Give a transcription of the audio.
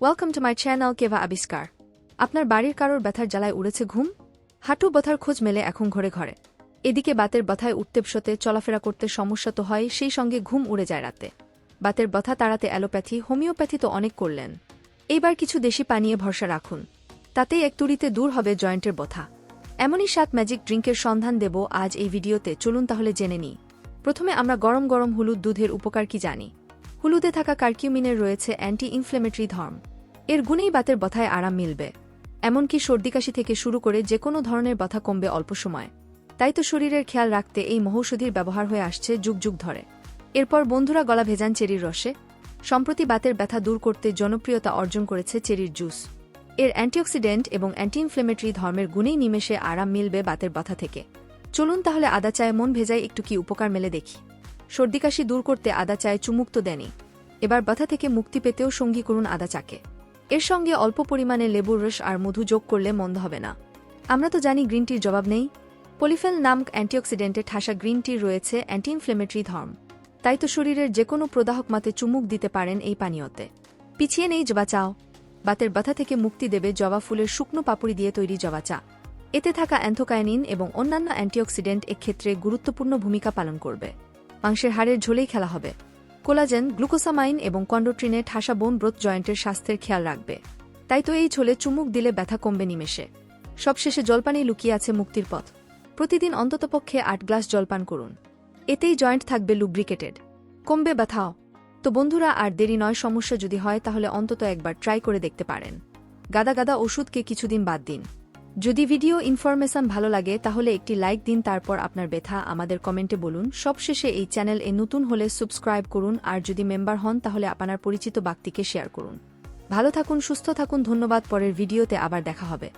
Welcome to my channel কেভা আবিষ্কার আপনার বাড়ির কারোর ব্যথার জ্বালায় উড়েছে ঘুম? হাঁটু ব্যথার খোঁজ মেলে এখন ঘরে ঘরে। এদিকে বাতের ব্যথায় উঠতে বসতে চলাফেরা করতে সমস্যা তো হয়, সেই সঙ্গে ঘুম উড়ে যায় রাতে। বাতের ব্যথা তাড়াতে অ্যালোপ্যাথি, হোমিওপ্যাথি তো অনেক করলেন। এইবার কিছু দেশি পানীয়ে ভরসা রাখুন। তাতেই এক তুড়িতে দূর হবে জয়েন্টের ব্যথা এমনই সাত ম্যাজিক ড্রিঙ্কের সন্ধান দেব আজ এই ভিডিওতে, চলুন তাহলে জেনে নিই। প্রথমে আমরা গরম গরম হলুদ দুধের উপকার কি জানি? হলুদে থাকা কার্কিউমিনের রয়েছে অ্যান্টি ইনফ্লেমেটরি ধর্ম। এর গুণেই বাতের ব্যথায় আরাম মিলবে। এমনকি সর্দিকাশি থেকে শুরু করে যে কোনো ধরনের ব্যথা কমবে অল্প সময়। তাই তো শরীরের খেয়াল রাখতে এই মহৌষধির ব্যবহার হয়ে আসছে যুগ যুগ ধরে। এরপর বন্ধুরা গলা ভেজান চেরির রসে। সম্প্রতি বাতের ব্যথা দূর করতে জনপ্রিয়তা অর্জন করেছে চেরির জুস। এর অ্যান্টিঅক্সিডেন্ট এবং অ্যান্টি ইনফ্লেমেটরি ধর্মের গুণেই নিমেষে আরাম মিলবে বাতের ব্যথা থেকে। চলুন তাহলে আদা চায়ে মন ভেজায় একটু কি উপকার মেলে দেখি। সর্দিকাশি দূর করতে আদা চায়ে চুমুক্ত দেনি এবার ব্যথা থেকে মুক্তি পেতেও সঙ্গী করুন আদা চাকে। এর সঙ্গে অল্প পরিমাণে লেবুর রস আর মধু যোগ করলে মন্দ হবে না। আমরা তো জানি গ্রিন টির জবাব নেই। পলিফেল নামক অ্যান্টিঅক্সিডেন্টে ঠাসা গ্রিন টির রয়েছে অ্যান্টি ইনফ্লেমেটরি ধর্ম। তাই তো শরীরের যে কোনো প্রদাহক মাতে চুমুক দিতে পারেন এই পানীয়তে। পিছিয়ে নেই জবা চাও। বাতের ব্যথা থেকে মুক্তি দেবে জবা ফুলের শুকনো পাপড়ি দিয়ে তৈরি জবা চা। এতে থাকা অ্যান্থোকায়নিন এবং অন্যান্য অ্যান্টিঅক্সিডেন্ট এক্ষেত্রে গুরুত্বপূর্ণ ভূমিকা পালন করবে। মাংসের হাড়ের ঝোলেই খেলা হবে। কোলাজেন, গ্লুকোসামাইন এবং কন্ডোট্রিনে ঠাসা বোন ব্রত জয়েন্টের স্বাস্থ্যের খেয়াল রাখবে। তাই তো এই ছোলে চুমুক দিলে ব্যথা কমবে নিমেষে। সবশেষে জলপানেই লুকিয়ে আছে মুক্তির পথ। প্রতিদিন অন্ততপক্ষে আট গ্লাস জলপান করুন। এতেই জয়েন্ট থাকবে লুব্রিকেটেড কমবে ব্যথাও। তো বন্ধুরা, আর দেরি নয়, সমস্যা যদি হয়, তাহলে অন্তত একবার ট্রাই করে দেখতে পারেন। গাদা গাদা ওষুধকে কিছুদিন বাদ দিন। যদি ভিডিও ইনফরমেশন ভালো লাগে, তাহলে একটি লাইক দিন, তারপর আপনার ব্যথা আমাদের কমেন্টে বলুন। সবশেষে এই চ্যানেল এ নতুন হলে সাবস্ক্রাইব করুন, আর যদি মেম্বার হন, তাহলে আপনার পরিচিত ব্যক্তিকে শেয়ার করুন। ভালো থাকুন, সুস্থ থাকুন, ধন্যবাদ, পরের ভিডিওতে আবার দেখা হবে।